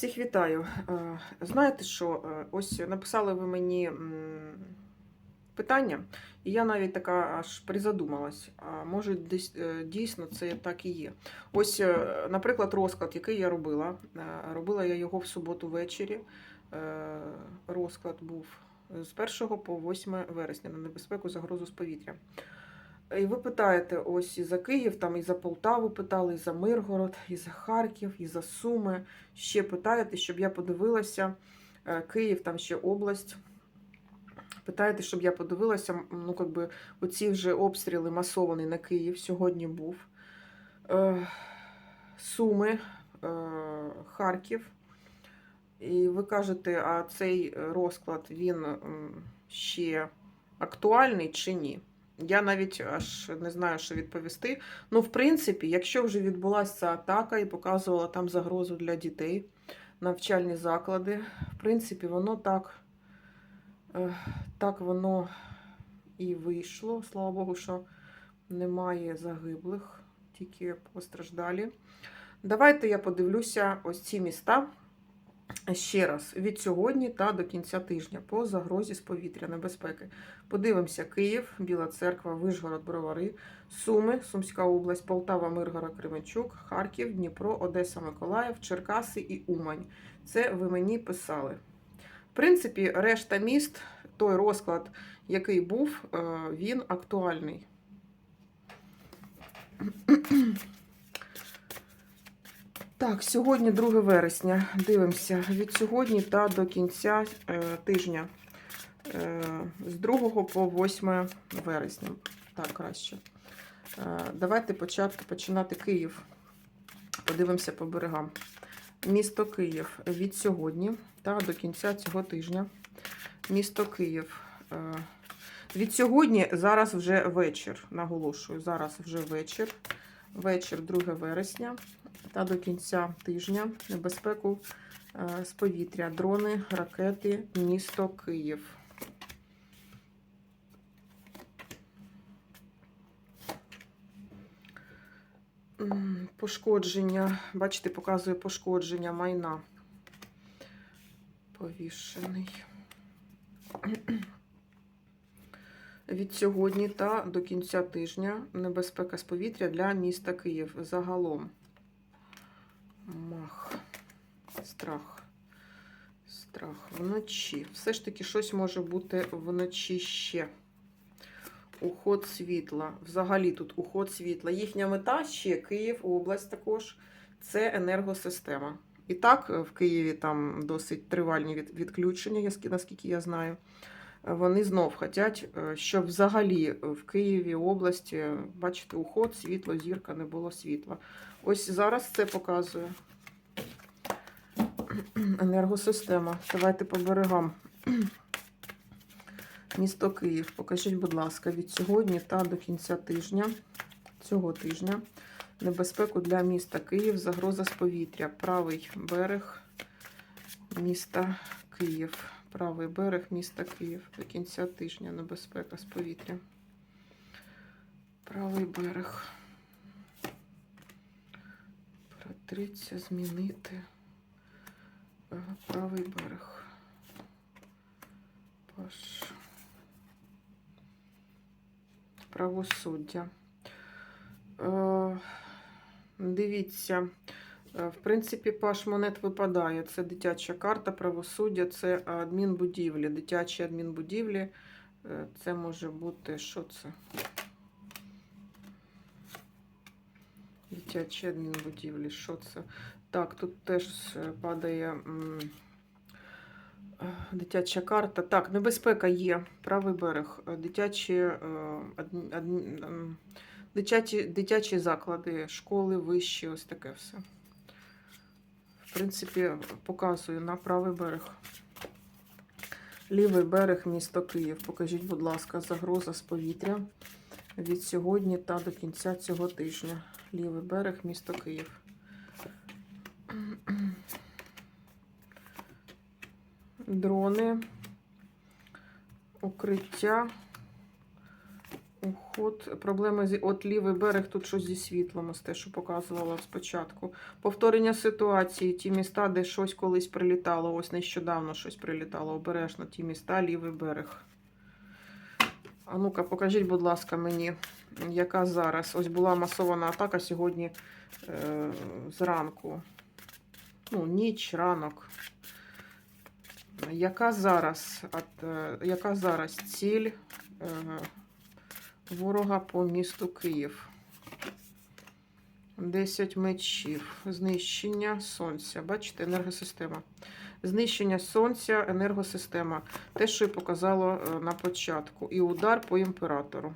Всіх вітаю. Е, Знаєте що? Е, Ось написали ви мені питання, і я навіть така аж призадумалась. А може, десь е, дійсно це так і є. Ось, наприклад, розклад, який я робила. Робила я його в суботу ввечері. Розклад був з 1 по 8 вересня на небезпеку загрозу з повітря. І ви питаєте, ось і за Київ, там і за Полтаву питали, і за Миргород, і за Харків, і за Суми. Ще питаєте, щоб я подивилася. Е, Київ, там ще область. Питаєте, щоб я подивилася, ну, как би, оці вже обстріли масовані на Київ сьогодні був. Е, Суми, е, Харків. І ви кажете, а цей розклад він ще актуальний чи ні? Я навіть аж не знаю, що відповісти. Ну, в принципі, якщо вже відбулася ця атака і показувала там загрозу для дітей, навчальні заклади, в принципі, воно так, е, так воно і вийшло. Слава Богу, що немає загиблих, тільки постраждалі. Давайте я подивлюся ось ці міста. Ще раз від сьогодні та до кінця тижня по загрозі з повітря небезпеки. Подивимося: Київ, Біла Церква, Вишгород, Бровари, Суми, Сумська область, Полтава, Миргород, Кременчук, Харків, Дніпро, Одеса, Миколаїв, Черкаси і Умань. Це ви мені писали. В принципі, решта міст, той розклад, який був, е, він актуальний. Так, сьогодні 2 вересня. Дивимося від сьогодні та до кінця е, тижня. Е, з 2 по 8 вересня. Так, краще. Е, давайте початку починати Київ. Подивимося по берегам. Місто Київ від сьогодні та до кінця цього тижня. Місто Київ. Е, від сьогодні зараз вже вечір. Наголошую, зараз вже вечір. Вечір 2 вересня та до кінця тижня небезпеку е, з повітря, дрони, ракети, місто Київ. Пошкодження, бачите, показує пошкодження майна. Повішений. Від сьогодні та до кінця тижня небезпека з повітря для міста Київ загалом. Страх. Страх. Вночі. Все ж таки щось може бути вночі ще. Уход світла. Взагалі тут уход світла. Їхня мета ще Київ, область також. Це енергосистема. І так, в Києві там досить тривальні відключення, наскільки я знаю. Вони знов хочуть, е, щоб взагалі в Києві, області, бачите, уход, світло, зірка, не було світла. Ось зараз це показує енергосистема. Давайте по берегам. Місто Київ. Покажіть, будь ласка, від сьогодні та до кінця тижня, цього тижня, небезпеку для міста Київ, загроза з повітря. Правий берег міста Київ. Правий берег міста Київ. До кінця тижня небезпека з повітря. Правий берег. Протриться, змінити. Правий берег. Паш. Правосуддя. Е, Дивіться. Е, В принципі, паш монет випадає. Це дитяча карта, правосуддя, це адмінбудівлі. Дитячі адмінбудівлі. Е, Це може бути. Що це? Дитячі адмінбудівлі. Що це? Так, тут теж е, падає е, дитяча карта. Так, небезпека є. Правий берег. Е, Дитячі, дитячі, дитячі заклади, школи, вищі, ось таке все. В принципі, показую на правий берег. Лівий берег, місто Київ. Покажіть, будь ласка, загроза з повітря від сьогодні та до кінця цього тижня. Лівий берег, місто Київ. Дрони, укриття, Уход, проблеми з от лівий берег, тут щось зі світлом, ось те, що показувала спочатку. Повторення ситуації, ті міста, де щось колись прилітало, ось нещодавно щось прилітало, обережно, ті міста, лівий берег. А ну-ка, покажіть, будь ласка, мені, яка зараз. Ось була масована атака сьогодні е, зранку. Ну, ніч, ранок. Яка зараз, е, яка зараз ціль е, ворога по місту Київ? 10 мечів. Знищення сонця. Бачите, енергосистема. Знищення сонця, енергосистема. Те, що і показало е, на початку. І удар по імператору.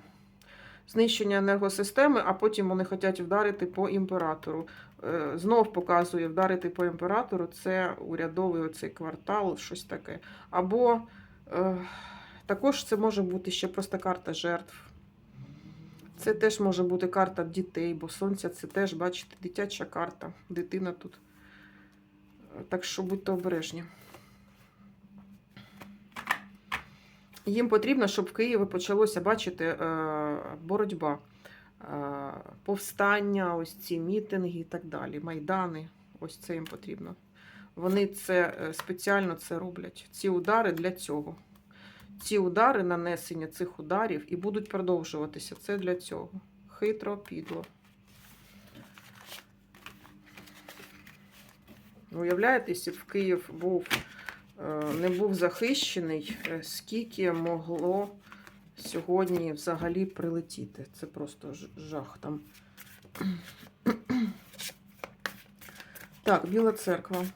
Знищення енергосистеми, а потім вони хочуть вдарити по імператору. Е, Знов показує вдарити по імператору. Це урядовий оцей квартал, щось таке. Або е, також це може бути ще просто карта жертв. Це теж може бути карта дітей, бо сонця це теж, бачите, дитяча карта. Дитина тут. Так що будьте обережні. Їм потрібно, щоб в Києві почалося, бачите, е, боротьба, повстання, ось ці мітинги і так далі, майдани. Ось це їм потрібно. Вони це е, спеціально це роблять. Ці удари для цього. Ці удари, нанесення цих ударів і будуть продовжуватися. Це для цього. Хитро, підло. Уявляєте, якщо б Київ був, е, не був захищений, е, скільки могло сьогодні взагалі прилетіти? Це просто жах там. Так, Біла церква.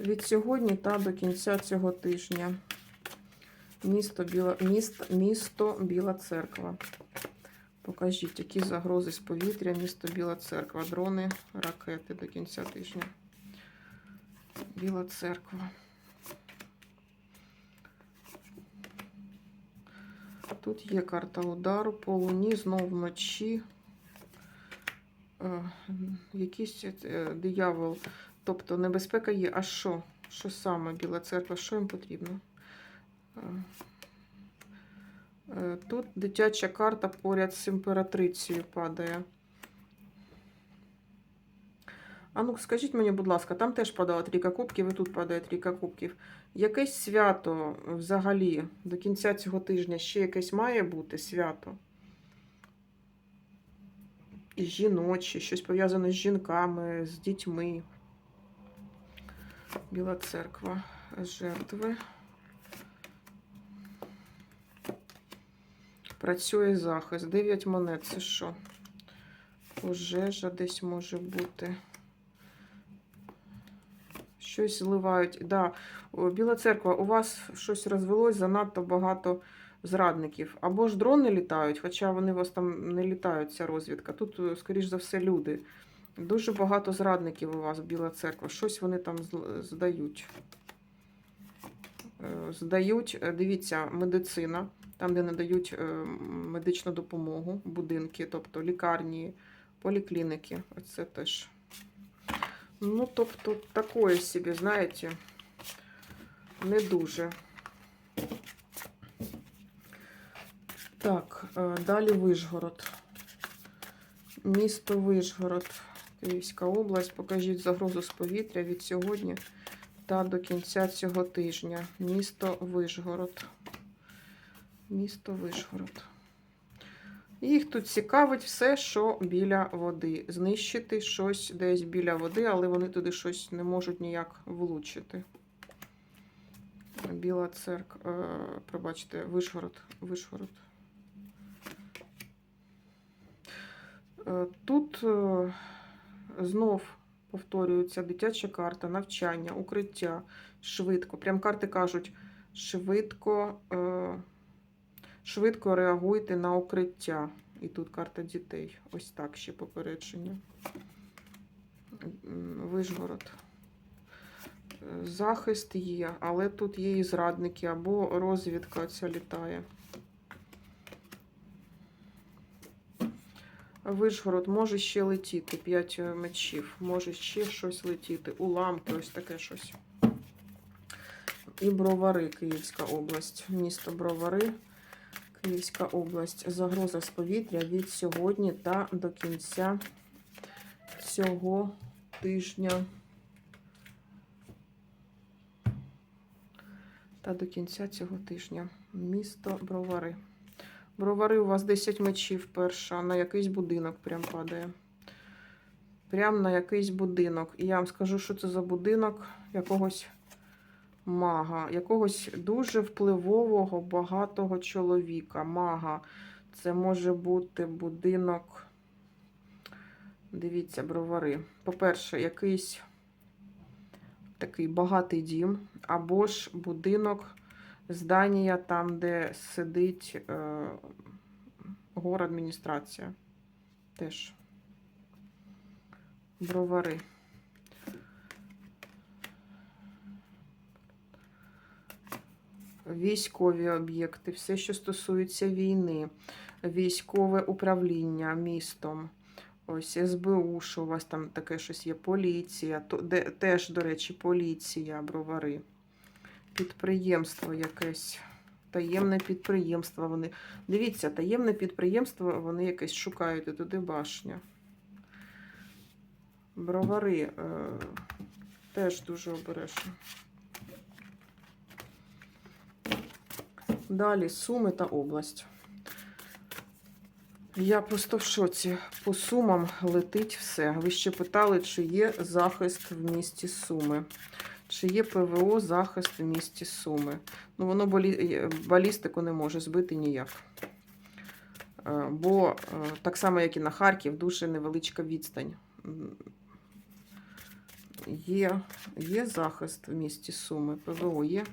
Від сьогодні та до кінця цього тижня. Місто Біла, міст, місто Біла Церква. Покажіть, які загрози з повітря, місто Біла Церква, дрони, ракети до кінця тижня. Біла церква. Тут є карта удару по луні, знов вночі. Е, Якийсь е, диявол. Тобто небезпека є. А що? Що саме Біла церква? Що їм потрібно? Е, Тут дитяча карта поряд з імператрицею падає. А ну скажіть мені, будь ласка, там теж падала трійка кубків, і тут падає трійка кубків. Якесь свято взагалі до кінця цього тижня ще якесь має бути свято? І жіночі, щось пов'язане з жінками, з дітьми. Біла церква, жертви. Працює захист. Дев'ять монет. Це що? Пожежа десь може бути. Щось зливають. Да. Біла церква, у вас щось розвелось занадто багато зрадників. Або ж дрони літають, хоча вони у вас там не літають, ця розвідка. Тут, е, скоріш за все, люди. Дуже багато зрадників у вас, Біла церква. Щось вони там здають. Е, Здають, е, дивіться, медицина, там, де надають медичну допомогу, будинки, тобто лікарні, поліклініки. Оце теж. Ну, тобто, такое собі, знаєте, не дуже. Так, е, далі Вишгород. Місто Вишгород, Київська область. Покажіть загрозу з повітря від сьогодні та до кінця цього тижня. Місто Вишгород. Місто Вишгород. Їх тут цікавить все, що біля води. Знищити щось десь біля води, але вони туди щось не можуть ніяк влучити. Біла церква, е, пробачте, Вишгород. Вишгород. Е, Тут е, знов повторюється дитяча карта, навчання, укриття, швидко. Прям карти кажуть, швидко, швидко реагуйте на укриття. І тут карта дітей. Ось так ще попередження. Е, Захист є, але тут є і зрадники, або розвідка ця літає. Вишгород може ще летіти. П'ять мечів. Може ще щось летіти. Уламки, ось таке щось. І Бровари, Київська область. Місто Бровари, Київська область. Загроза з повітря від сьогодні та до кінця цього тижня. Та до кінця цього тижня. Місто Бровари. Бровари у вас 10 мечів перша, на якийсь будинок прям падає. Прям на якийсь будинок. І я вам скажу, що це за будинок якогось мага, якогось дуже впливового, багатого чоловіка. Мага. Це може бути будинок. Дивіться, бровари. По-перше, якийсь такий багатий дім, або ж будинок, здання там, де сидить е, адміністрація. Теж бровари. Військові об'єкти, все, що стосується війни, військове управління містом. Ось СБУ, що у вас там таке щось є, поліція, то, де, теж, до речі, поліція, бровари, підприємство якесь, таємне підприємство. Вони. Дивіться, таємне підприємство, вони якесь шукають, і туди башня. Бровари е, теж дуже обережно. Далі Суми та область. Я просто в шоці. По сумам летить все. Ви ще питали, чи є захист в місті Суми. Чи є ПВО захист в місті Суми? Ну, воно балі... балістику не може збити ніяк. Е, Бо е, так само, як і на Харків, дуже невеличка відстань. Є, є захист в місті Суми. ПВО є.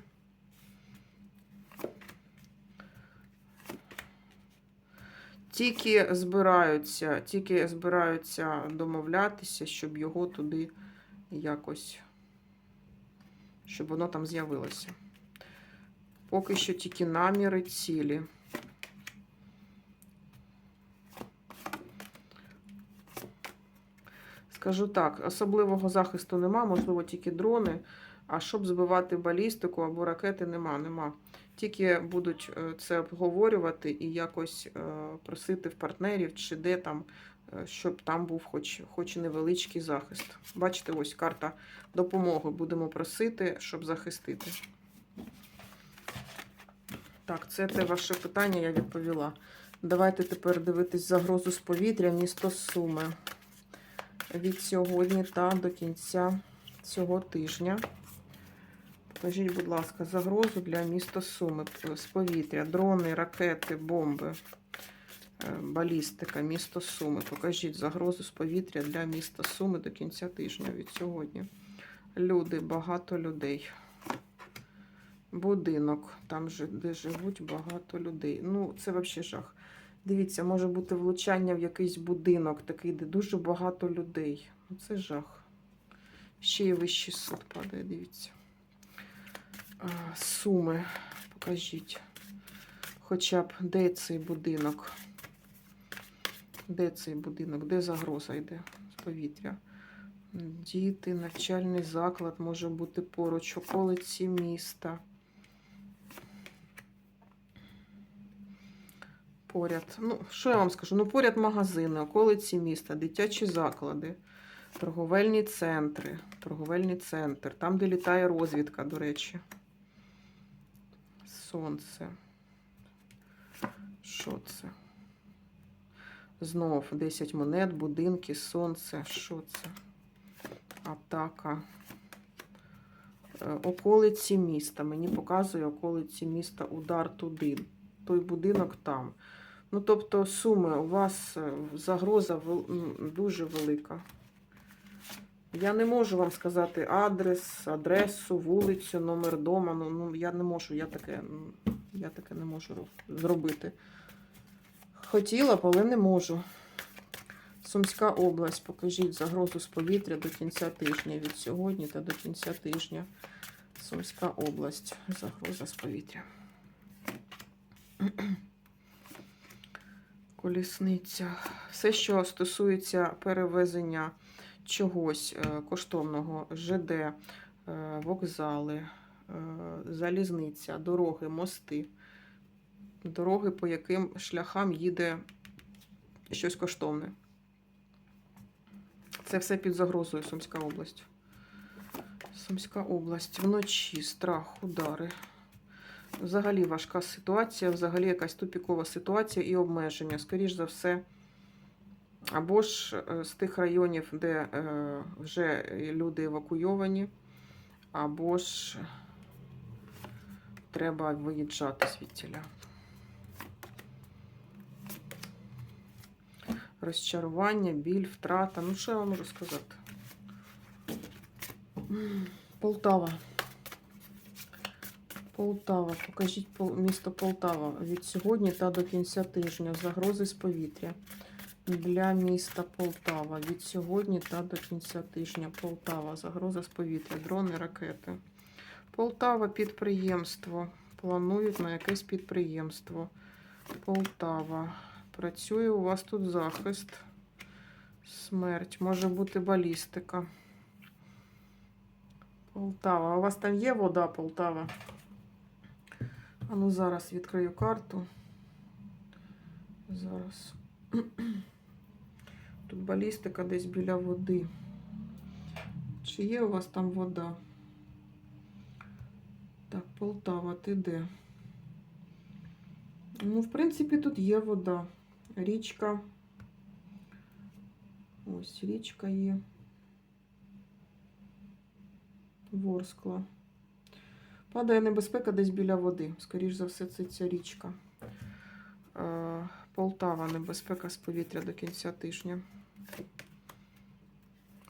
Тільки збираються, тільки збираються домовлятися, щоб його туди якось, щоб воно там з'явилося. Поки що тільки наміри цілі. Скажу так, особливого захисту нема, можливо, тільки дрони. А щоб збивати балістику або ракети, нема, нема. Тільки будуть е, це обговорювати і якось е, просити в партнерів, чи де там, е, щоб там був хоч, хоч невеличкий захист. Бачите, ось карта допомоги. Будемо просити, щоб захистити. Так, це те ваше питання, я відповіла. Давайте тепер дивитись загрозу з повітря, місто Суми. Від сьогодні та до кінця цього тижня. Покажіть, будь ласка, загрозу для міста Суми з повітря, дрони, ракети, бомби, е, балістика, місто Суми. Покажіть загрозу з повітря для міста Суми до кінця тижня від сьогодні. Люди, багато людей. Будинок, там де живуть багато людей. Ну, це взагалі жах. Дивіться, може бути влучання в якийсь будинок, такий, де дуже багато людей. Ну, Це жах. Ще й вищий суд падає, дивіться. А, Суми, покажіть. Хоча б де цей будинок? Де цей будинок? Де загроза йде з повітря? Діти, навчальний заклад може бути поруч, околиці міста. Поряд. Ну, що я вам скажу? Ну, поряд магазини, околиці міста, дитячі заклади, торговельні центри, торговельний центр, там, де літає розвідка, до речі. Сонце. Що це? Знов 10 монет, будинки, сонце. Що це? Атака. Е, Околиці міста. Мені показує околиці міста удар туди. Той будинок там. Ну, тобто, суми, у вас е, загроза дуже велика. Я не можу вам сказати адрес, адресу, вулицю, номер дома. Ну, ну я не можу, я таке, я таке не можу зробити. Хотіла але не можу. Сумська область, покажіть загрозу з повітря до кінця тижня. Від сьогодні та до кінця тижня. Сумська область. Загроза з повітря. Колісниця. Все, що стосується перевезення чогось е, коштовного, ЖД, е, вокзали, е, залізниця, дороги, мости. дороги, по яким шляхам їде щось коштовне. Це все під загрозою Сумська область. Сумська область. Вночі страх, удари. Взагалі важка ситуація, взагалі якась тупікова ситуація і обмеження. Скоріш за все, або ж е, з тих районів, де е, вже люди евакуйовані, або ж треба виїжджати звідтіля. Розчарування, біль, втрата. Ну, що я вам можу сказати? Полтава. Полтава. Покажіть місто Полтава від сьогодні та до кінця тижня. Загрози з повітря для міста Полтава. Від сьогодні та до кінця тижня. Полтава. Загроза з повітря. Дрони, ракети. Полтава підприємство. Планують на якесь підприємство. Полтава. Працює у вас тут захист. Смерть. Може бути балістика. Полтава. У вас там є вода, Полтава? А ну зараз відкрию карту. Зараз. Тут балістика десь біля води. Чи є у вас там вода? Так, Полтава, ти де? Ну, в принципі, тут є вода. Річка. Ось річка є. Ворскла. Падає небезпека десь біля води. Скоріш за все, це ця річка. Полтава, небезпека з повітря до кінця тижня.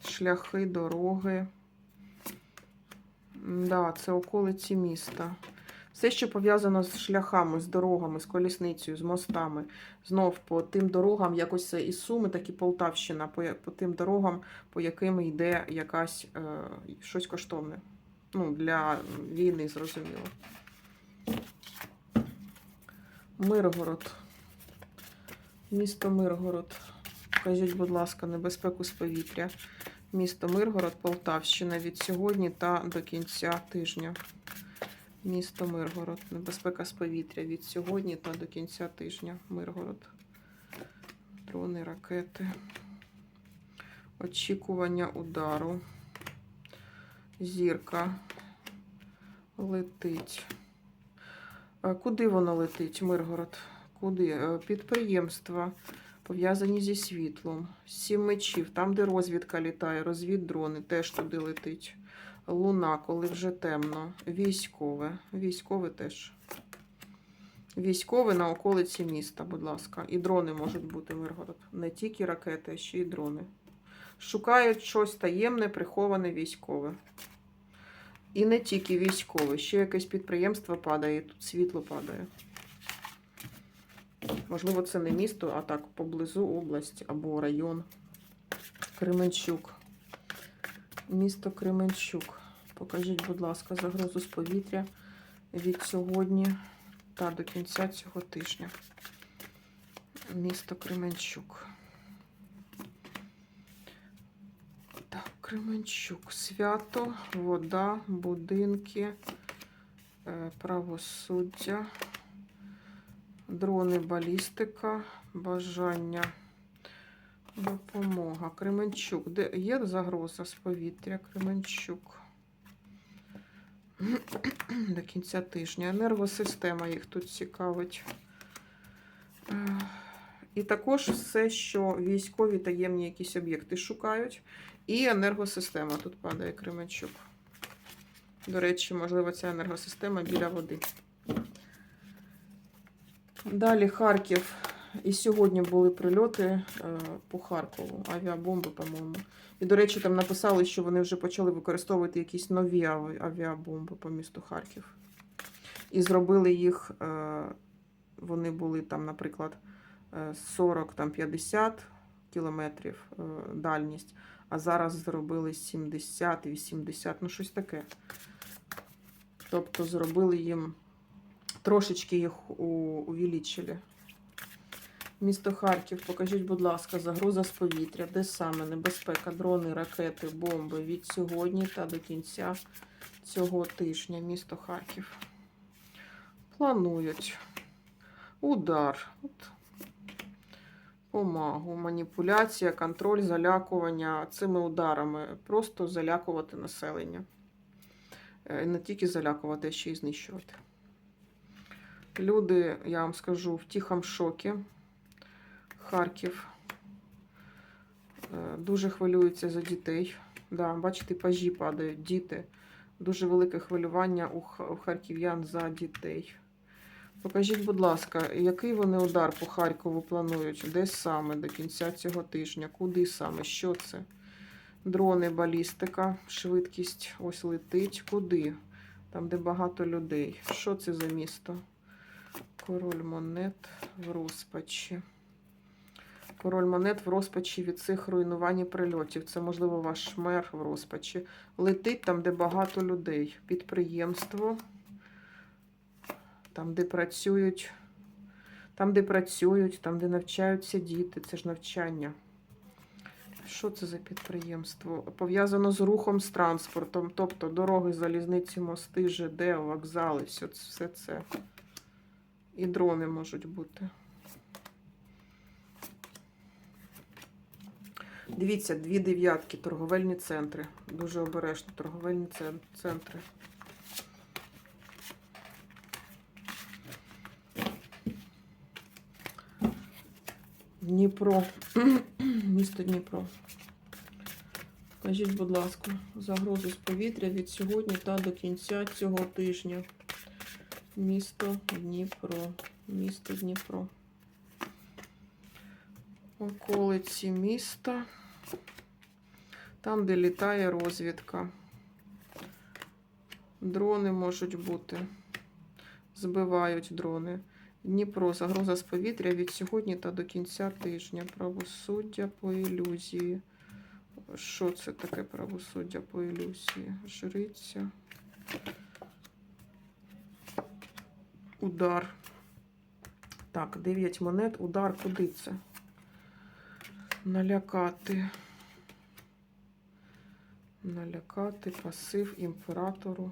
Шляхи, дороги. Да, це околиці міста. Все, що пов'язано з шляхами, з дорогами, з колісницею, з мостами. Знов по тим дорогам, якось це і Суми, так і Полтавщина, по, по тим дорогам, по яким йде якась е, щось коштовне. Ну, для війни, зрозуміло. Миргород. Місто Миргород. Покажіть, будь ласка, небезпеку з повітря. Місто Миргород, Полтавщина від сьогодні та до кінця тижня. Місто Миргород. Небезпека з повітря від сьогодні та до кінця тижня. Миргород. Дрони, ракети. Очікування удару. Зірка летить. Куди воно летить, Миргород? Куди? Е, Підприємства пов'язані зі світлом. Сім мечів, там, де розвідка літає, розвіддрони, теж туди летить. Луна, коли вже темно. Військове. Військове теж. Військове на околиці міста, будь ласка. І дрони можуть бути Миргород. Не тільки ракети, а ще й дрони. Шукають щось таємне, приховане військове. І не тільки військове, ще якесь підприємство падає, тут світло падає. Можливо, це не місто, а так поблизу область або район. Кременчук. Місто Кременчук. Покажіть, будь ласка, загрозу з повітря від сьогодні та до кінця цього тижня. Місто Кременчук. Так, Кременчук. Свято, вода, будинки, е, правосуддя, дрони, балістика, бажання, допомога. Кременчук. Де є загроза з повітря? Кременчук. До кінця тижня. Енергосистема їх тут цікавить. Е, І також все, що військові таємні якісь об'єкти шукають. І енергосистема тут падає Кременчук. До речі, можливо, ця енергосистема біля води. Далі Харків. І сьогодні були прильоти е, по Харкову, авіабомби, по-моєму. І, до речі, там написали, що вони вже почали використовувати якісь нові авіабомби по місту Харків. І зробили їх, е, вони були там, наприклад, е, 40-50 кілометрів е, дальність, а зараз зробили 70-80, ну щось таке. Тобто зробили їм трошечки їх увеличили. Місто Харків, покажіть, будь ласка, загроза з повітря, де саме небезпека, дрони, ракети, бомби від сьогодні та до кінця цього тижня. Місто Харків. Планують. Удар. От. Помагу, маніпуляція, контроль, залякування цими ударами. Просто залякувати населення. Е, Не тільки залякувати, а ще й знищувати. Люди, я вам скажу, в тихому шокі. Харків. Е, Дуже хвилюються за дітей. Да, бачите, пажі падають, діти. Дуже велике хвилювання у харків'ян за дітей. Покажіть, будь ласка, який вони удар по Харкову планують? Де саме до кінця цього тижня? Куди саме? Що це? Дрони, балістика, швидкість ось летить. Куди? Там, де багато людей. Що це за місто? Король монет в розпачі. Король монет в розпачі від цих руйнувань і прильотів. Це, можливо, ваш мер в розпачі. Летить там, де багато людей. Підприємство. Там, де працюють, там, де працюють, там, де навчаються діти. Це ж навчання. Що це за підприємство? Пов'язано з рухом, з транспортом, тобто дороги, залізниці, мости, ЖД, вокзали, все, це-. І дрони можуть бути. Дивіться, дві дев'ятки, торговельні центри. Дуже обережно, торговельні центри. Дніпро. Місто Дніпро. Скажіть, будь ласка, загрози з повітря від сьогодні та до кінця цього тижня. Місто Дніпро. Місто Дніпро. Околиці міста. Там, де літає розвідка. Дрони можуть бути. Збивають дрони. Дніпро, загроза з повітря від сьогодні та до кінця тижня. Правосуддя по ілюзії. Що це таке правосуддя по ілюзії? Жриця. Удар. Так, 9 монет. Удар куди це? Налякати. Налякати, пасив імператору.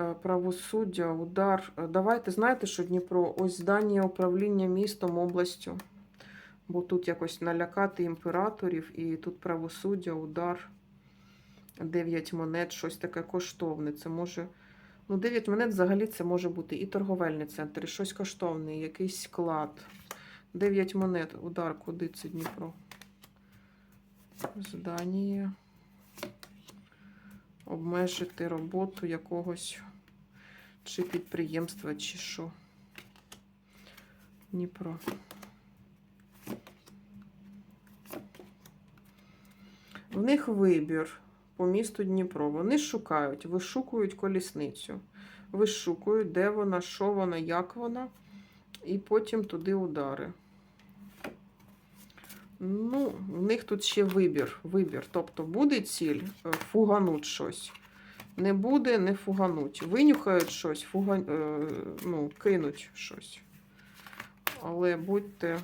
Е, Правосуддя, удар. Е, Давайте, знаєте, що Дніпро? Ось здання управління містом, областю. Бо тут якось налякати імператорів, і тут правосуддя, удар. 9 монет, щось таке коштовне. Це може. Ну, 9 монет взагалі це може бути і торговельний центр, і щось коштовне, якийсь склад. 9 монет, удар, куди це Дніпро? Здання. Обмежити роботу якогось чи підприємства, чи що. Дніпро. В них вибір по місту Дніпро. Вони шукають, вишукують колісницю. Вишукують, де вона, що вона, як вона, і потім туди удари. Ну, в них тут ще вибір. вибір. Тобто буде ціль, е, фугануть щось. Не буде, не фугануть. Винюхають щось, фуга... е, ну, кинуть щось. Але будьте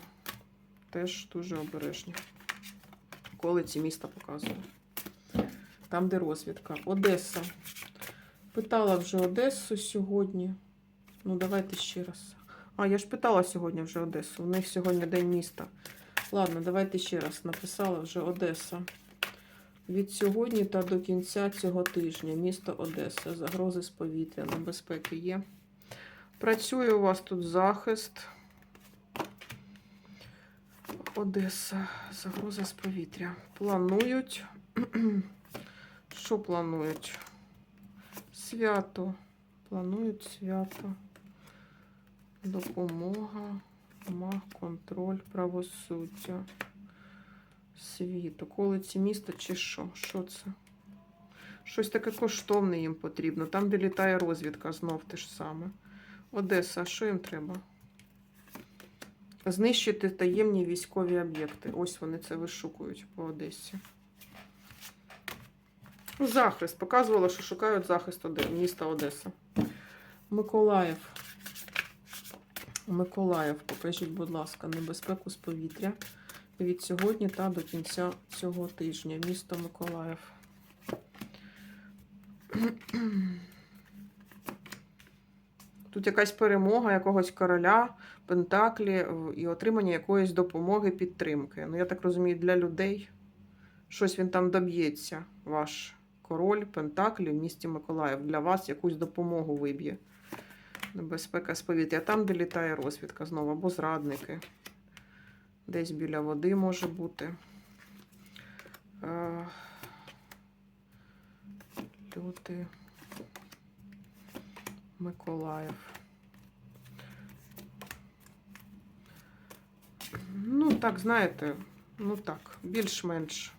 теж дуже обережні. Коли ці міста показую. Там, де розвідка. Одеса. Питала вже Одесу сьогодні. Ну, давайте ще раз. А, я ж питала сьогодні вже Одесу. У них сьогодні день міста. Ладно, давайте ще раз написала вже Одеса. Від сьогодні та до кінця цього тижня місто Одеса. Загрози з повітря, небезпеки є. Працює у вас тут захист. Одеса. Загроза з повітря. Планують. Що планують? Свято. Планують свято. Допомога. Маг, контроль, правосуддя. Світ, околиці міста чи що? Що це? Щось таке коштовне їм потрібно. Там, де літає розвідка, знов те ж саме. Одеса, що їм треба? Знищити таємні військові об'єкти. Ось вони це вишукують по Одесі. Ну, Захист. Показувала, що шукають захист міста Одеса. Миколаїв. Миколаїв, покажіть, будь ласка, небезпеку з повітря від сьогодні та до кінця цього тижня. Місто Миколаїв. Тут якась перемога якогось короля, пентаклі і отримання якоїсь допомоги, підтримки. Ну, я так розумію, для людей щось він там доб'ється, ваш король Пентаклі в місті Миколаїв. Для вас якусь допомогу виб'є. Небезпека з повітря. Там, де літає розвідка знову, або зрадники. Десь біля води може бути. Е, Люди. Миколаїв. Ну, так, знаєте, ну так, більш-менш.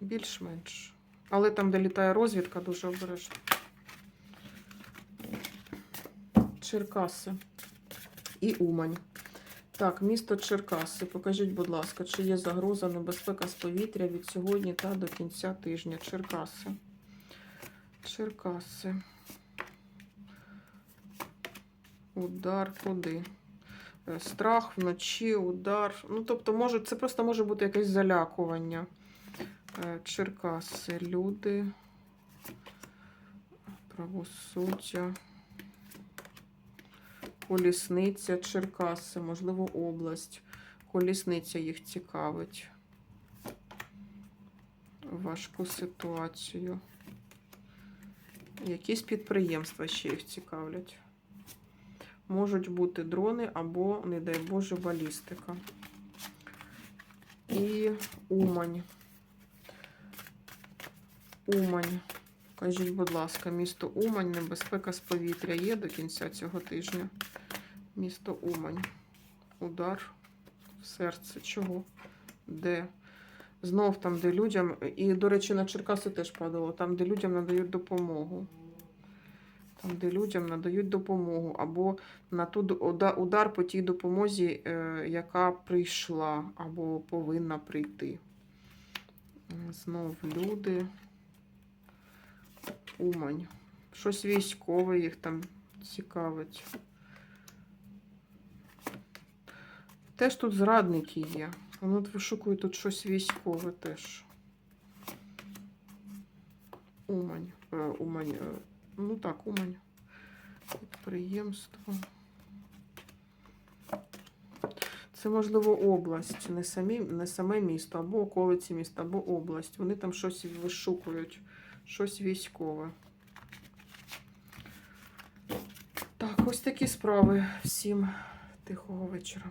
Більш-менш. Але там, де літає розвідка, дуже обережно. Черкаси і Умань. Так, місто Черкаси. Покажіть, будь ласка, чи є загроза небезпека з повітря від сьогодні та до кінця тижня. Черкаси. Черкаси. Удар куди? Е, Страх вночі, удар. Ну, тобто, може, це просто може бути якесь залякування. Е, Черкаси, люди. Правосуддя. Колісниця, Черкаси, можливо, область. Колісниця їх цікавить. Важку ситуацію. Якісь підприємства ще їх цікавлять. Можуть бути дрони або, не дай Боже, балістика. І Умань. Умань. Кажіть, будь ласка, місто Умань, небезпека з повітря є до кінця цього тижня. Місто Умань. Удар в серце. Чого? Де? Знов там, де людям. І, до речі, на Черкаси теж падало, там, де людям надають допомогу. Там, де людям надають допомогу, або на ту удар по тій допомозі, е, яка прийшла, або повинна прийти. Е, Знов люди. Умань. Щось військове їх там цікавить. Теж тут зрадники є. Воно от вишукує тут щось військове теж. Умань. Е, Умань. е, Ну так, Умань. Підприємство. Це, можливо, область, не, самі, не саме місто, або околиці міста, або область. Вони там щось вишукують, щось військове. Так, ось такі справи. Всім тихого вечора.